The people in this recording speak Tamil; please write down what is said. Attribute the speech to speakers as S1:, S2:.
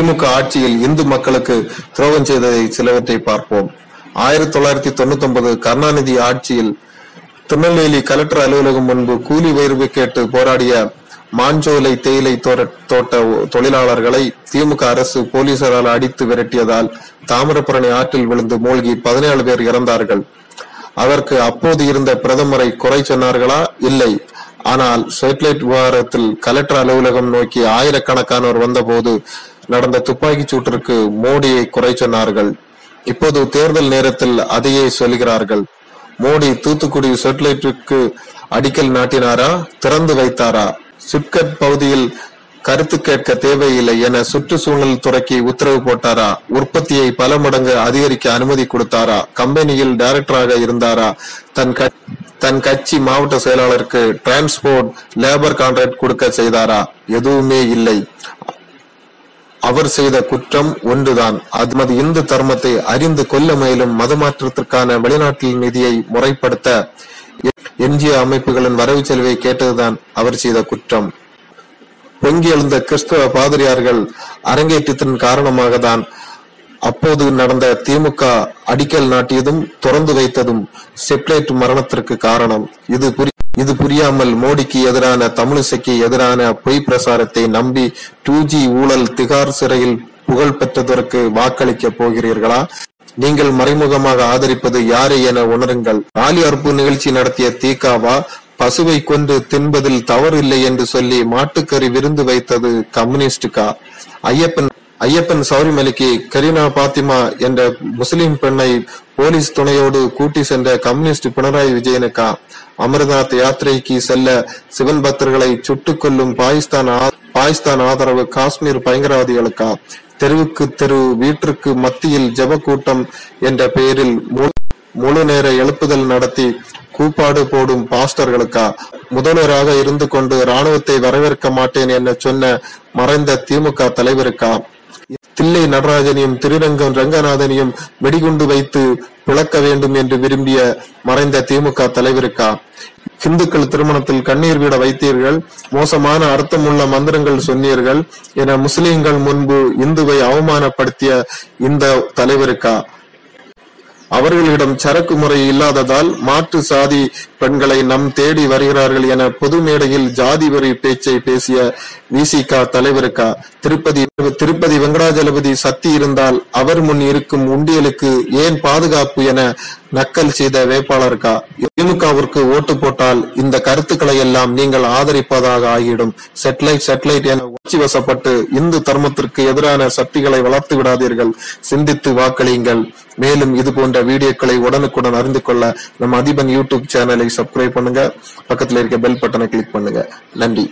S1: திமுக ஆட்சியில் இந்து மக்களுக்கு துரோகம் செய்ததை சிலவற்றை பார்ப்போம். ஆயிரத்தி தொள்ளாயிரத்தி தொண்ணூத்தி ஒன்பது கருணாநிதி ஆட்சியில் திருநெல்வேலி கலெக்டர் அலுவலகம் முன்பு கூலி உயர்வு கேட்டு போராடிய மாஞ்சோலை தேயிலை தோட்ட தொழிலாளர்களை திமுக அரசு போலீசாரால் அடித்து விரட்டியதால் தாமிரபரணி ஆற்றில் விழுந்து மூழ்கி பதினேழு பேர் இறந்தார்கள். அதற்கு அப்போது இருந்த பிரதமரை குறை சொன்னார்களா? இல்லை. ஆனால் சேட்டலைட் விவகாரத்தில் கலெக்டர் அலுவலகம் நோக்கி ஆயிரக்கணக்கானோர் வந்தபோது நடந்த துப்பாக்கிச் சூட்டிற்கு மோடியை குறை சொன்னார்கள். இப்போது தேர்தல் நேரத்தில் அதையே சொல்கிறார்கள். மோடி தூத்துக்குடி சேட்டலைட்டுக்கு அடிக்கல் நாட்டினாரா? திறந்து வைத்தாரா? சிப்கட் பகுதியில் கருத்து கேட்க தேவையில்லை என சுற்றுச்சூழல் துறைக்கு உத்தரவு போட்டாரா? உற்பத்தியை பல மடங்கு அதிகரிக்க அனுமதி கொடுத்தாரா? கம்பெனியில் டைரக்டராக இருந்தாரா? தன் க- தன் கட்சி மாவட்ட செயலாளருக்கு டிரான்ஸ்போர்ட் லேபர் கான்ட்ராக்ட் கொடுக்க செய்தாரா? எதுவுமே இல்லை. அவர் செய்த குற்றம் ஒன்றுதான். அது இந்து தர்மத்தை அறிந்து கொள்ள முயலும் மதமாற்றத்திற்கான வெளிநாட்டில் நிதியை முறைப்படுத்த எஞ்சிய அமைப்புகளின் வரவு செலவை கேட்டதுதான் அவர் செய்த குற்றம். பொங்கி எழுந்த கிறிஸ்தவ பாதிரியார்கள் அரங்கேற்றத்தின் காரணமாக தான் அப்போது நடந்த திமுக அடிக்கல் நாட்டியதும் திறந்து வைத்ததும் செப்லேட் மரணத்திற்கு காரணம். இது புரி இது புரியாமல் மோடிக்கு எதிரான தமிழிசைக்கு எதிரான பொய் பிரசாரத்தை நம்பி டூ ஜி ஊழல் திகார் சிறையில் புகழ் பெற்றதற்கு வாக்களிக்க போகிறீர்களா? நீங்கள் மறைமுகமாக ஆதரிப்பது யாரை என உணருங்கள். ஆலி அறுப்பு நிகழ்ச்சி நடத்திய தீகாவா பசுவை கொண்டு தின்பதில் தவறில்லை என்று சொல்லி மாட்டுக்கறி விருந்து வைத்தது கம்யூனிஸ்டுக்கா ஐயப்பன் ஐயப்பன் சௌரிமலைக்கு கரீனா பாத்திமா என்ற முஸ்லிம் பெண்ணை போலீஸ் துணையோடு கூட்டி சென்ற கம்யூனிஸ்ட் பினராயி விஜயனுக்கா அமர்நாத் யாத்திரைக்கு செல்ல சிவன் பக்தர்களை சுட்டுக் கொள்ளும் பாகிஸ்தான் பாகிஸ்தான் ஆதரவு காஷ்மீர் பயங்கரவாதிகளுக்கா? தெருவுக்கு தெரு வீட்டிற்கு மத்தியில் ஜப கூட்டம் என்ற பெயரில் முழு நேர எழுப்புதல் நடத்தி கூப்பாடு போடும் பாஸ்டர்களுக்கா? முதல்வராக இருந்து கொண்டு ராணுவத்தை வரவேற்க மாட்டேன் என சொன்ன மறைந்த திமுக தலைவருக்கா? தில்லை நடராஜனையும் திருரங்கம் ரங்கநாதனையும் வெடிகுண்டு வைத்து பிளக்க வேண்டும் என்று விரும்பிய மறைந்த திமுக தலைவருக்கா? இந்துக்கள் திருமணத்தில் கண்ணீர் விட வைத்தீர்கள் மோசமான அர்த்தமுள்ள மந்திரங்கள் சொன்னீர்கள் என முஸ்லிம்கள் முன்பு இந்துவை அவமானப்படுத்திய இந்த தலைவருக்கா? அவர்களிடம் சரக்கு முறை இல்லாததால் மாற்று சாதி பெண்களை நம் தேடி வருகிறார்கள் என பொது மேடையில் ஜாதி வரி பேச்சை பேசிய விசிகா தலைவருக்கா? திருப்பதி திருப்பதி வெங்கடாஜலபதி சக்தி இருந்தால் அவர் முன் இருக்கும் உண்டியலுக்கு ஏன் பாதுகாப்பு என நக்கல் செய்த வேட்பாளருக்கா? திமுகவிற்கு ஓட்டு போட்டால் இந்த கருத்துக்களை எல்லாம் நீங்கள் ஆதரிப்பதாக ஆகிடும் செட்டலைட் செட்டலைட் என உச்சி வசப்பட்டு இந்து தர்மத்திற்கு எதிரான சக்திகளை வளர்த்து விடாதீர்கள். சிந்தித்து வாக்களியுங்கள். மேலும் இது போன்ற வீடியோக்களை உடனுக்குடன் அறிந்து கொள்ள நம்ம அதிபன் யூடியூப் சேனலை சப்ஸ்கிரைப் பண்ணுங்க. பக்கத்தில் இருக்க பெல் பட்டனை கிளிக் பண்ணுங்க. நன்றி.